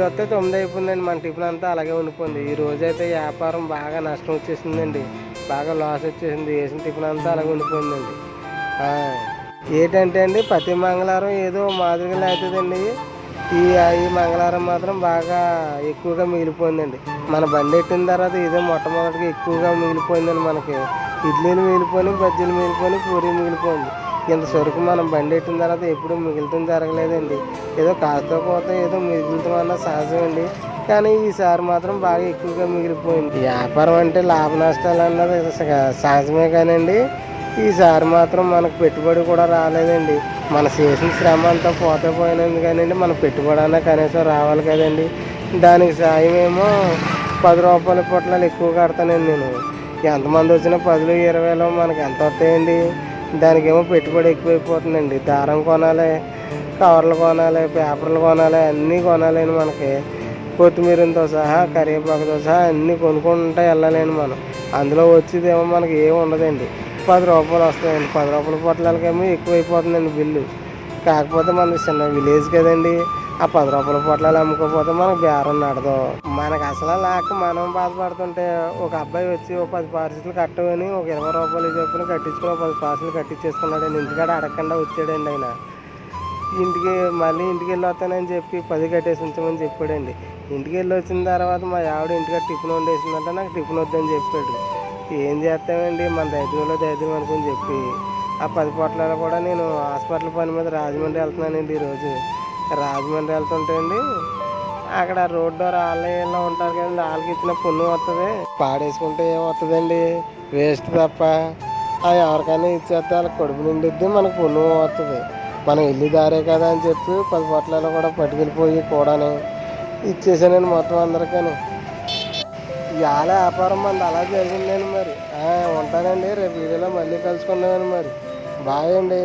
చూస్తే తొమ్మిది అయిపోయిందండి మన టిఫిన్ అంతా అలాగే ఉండిపోయింది. ఈ రోజు అయితే వ్యాపారం బాగా నష్టం వచ్చేసిందండి. బాగా లాస్ వచ్చేసింది. వేసిన టిఫిన్ అంతా అలాగే ఉండిపోయిందండి. ఏంటంటే అండి ప్రతి మంగళవారం ఏదో మాదిరిగా అవుతుందండి ఈ ఈ మంగళవారం మాత్రం బాగా ఎక్కువగా మిగిలిపోయిందండి. మన బండి ఎట్టిన తర్వాత ఇదే మొట్టమొదటిగా ఎక్కువగా మిగిలిపోయిందండి మనకి. ఇడ్లీలు మిగిలిపోయి బజ్జీలు మిగిలిపోయి పూరి మిగిలిపోయింది. ఇంత సరుకు మనం బండి ఎట్టిన తర్వాత ఎప్పుడు మిగులుతుంది జరగలేదండి. ఏదో కాస్త కోత ఏదో మిగులుతాం అన్న సహజం అండి. కానీ ఈసారి మాత్రం బాగా ఎక్కువగా మిగిలిపోయింది. వ్యాపారం అంటే లాభ నష్టాలు అన్నది సహ- సహజమే కానండి. ఈసారి మాత్రం మనకు పెట్టుబడి కూడా రాలేదండి. మన చేసిన శ్రమ అంతా పోతే పోయినందు కానండి మన పెట్టుబడి అన్నా కనీసం రావాలి కదండి. దానికి సాయం ఏమో పది రూపాయల పొట్లాలు ఎక్కువ కడతానండి నేను. ఎంతమంది వచ్చినా పదులు ఇరవైలో మనకి ఎంత వస్తాయండి? దానికేమో పెట్టుబడి ఎక్కువైపోతుందండి. దారం కొనాలి కవర్లు కొనాలి పేపర్లు కొనాలి అన్నీ కొనాలండి మనకి. కొత్తిమీరతో సహా కరివేపాకుతో సహా అన్నీ కొనుక్కుంటూ వెళ్ళాలండి మనం. అందులో వచ్చేదేమో మనకి ఏమి ఉండదండి. పది రూపాయలు వస్తాయండి. పది రూపాయల పొట్లాలకేమో ఎక్కువైపోతుందండి బిల్లు. కాకపోతే మనది చిన్న విలేజ్ కదండి. ఆ పది రూపాయల పొట్లాలు అమ్ముకోకపోతే మనకు బేరం నడదు. మనకు అసలు లేక మనం బాధపడుతుంటే ఒక అబ్బాయి వచ్చి ఒక పది పార్సిల్ కట్టమని ఒక ఇరవై రూపాయలు చెప్పులు కట్టించుకుని పది పార్సిల్ కట్టించేసుకున్నాడండి ఇంటికాడ అడగకుండా వచ్చాడండి ఆయన. ఇంటికి మళ్ళీ ఇంటికి వెళ్ళి వస్తానని చెప్పి పది కట్టేసి ఉంచమని చెప్పాడండి ఇంటికి వెళ్ళి వచ్చిన తర్వాత మా ఆవిడ ఇంటికాడ టిఫిన్ వండేసిందంటే నాకు టిఫిన్ వద్దని చెప్పాడు. ఏం చేస్తామండి? మన దైద్యంలో దైద్యం అనుకుని చెప్పి. ఆ పది పొట్లాలు కూడా నేను హాస్పిటల్ పని మీద రాజమండ్రి వెళ్తున్నానండి ఈరోజు. రాజమండ్రి వెళ్తుంటే అండి అక్కడ రోడ్డు డోర్ ఉంటారు కదండి వాళ్ళకి ఇచ్చిన పుణ్యం వస్తుంది పాడేసుకుంటే ఏమవుతుందండి వేస్ట్ తప్ప. ఆ ఎవరికైనా ఇచ్చేస్తే వాళ్ళకి కడుపు నిండిద్ది మనకు పుణ్యం వస్తుంది మనం ఇల్లు దారే కదా అని చెప్పి పది పొట్లలో కూడా పట్టుకెళ్ళిపోయి కూడాను ఇచ్చేసానండి మొత్తం అందరికని. ఇవాళ వ్యాపారం మంది అలా జరిగిందండి మరి. ఉంటానండి రేపు వీడియోలో మళ్ళీ కలుసుకున్నామని మరి. బాయ్ అండి.